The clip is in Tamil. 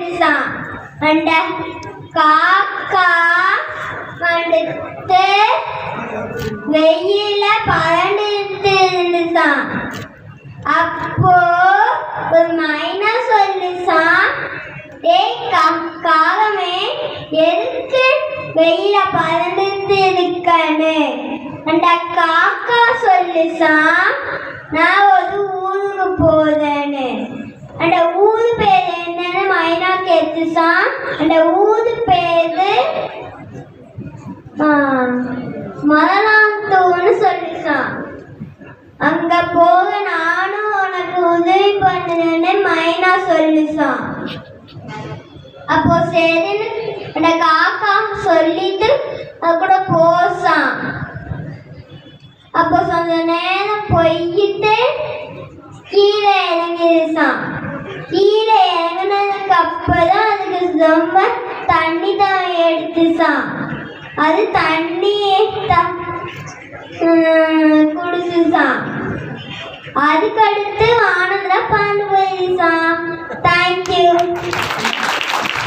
சொல்லிச்சான் அண்ட காக்கா வந்துட்டு வெயில பறந்துட்டு இருந்துச்சான் அப்போ ஒரு மைனா சொல்லிச்சான் ஏய் கா- காகமே எதுக்கு வெயில பறந்துட்டு இருக்கன்னு. அந்த காக்கா சொல்லிச்சான் நான் ஒரு ஊருக்கு போறேன்னு. அந்த ஊரு பேர் என்னன்னு மைனா கேட்டுச்சான் அந்த ஊது பேரு மரணாந்தூன்னு சொல்லிச்சான் அங்க போக நானும் உனக்கு உதவி பண்ணுறேன்னு மைனா சொல்லிச்சான் அப்போ சரின்னு அந்த காக்கா சொல்லிட்டு அது கூட போசான் அப்போ கொஞ்ச நேரம் போயிட்டு கீழே இறங்கிருச்சான் ரொம்ப தண்ணி தான் எடுத்துச்சான் அது தண்ணியே த குடிச்சுச்சான் அதுக்கடுத்து ஆனந்தா பாண்டு போயிருச்சான் தேங்க்யூ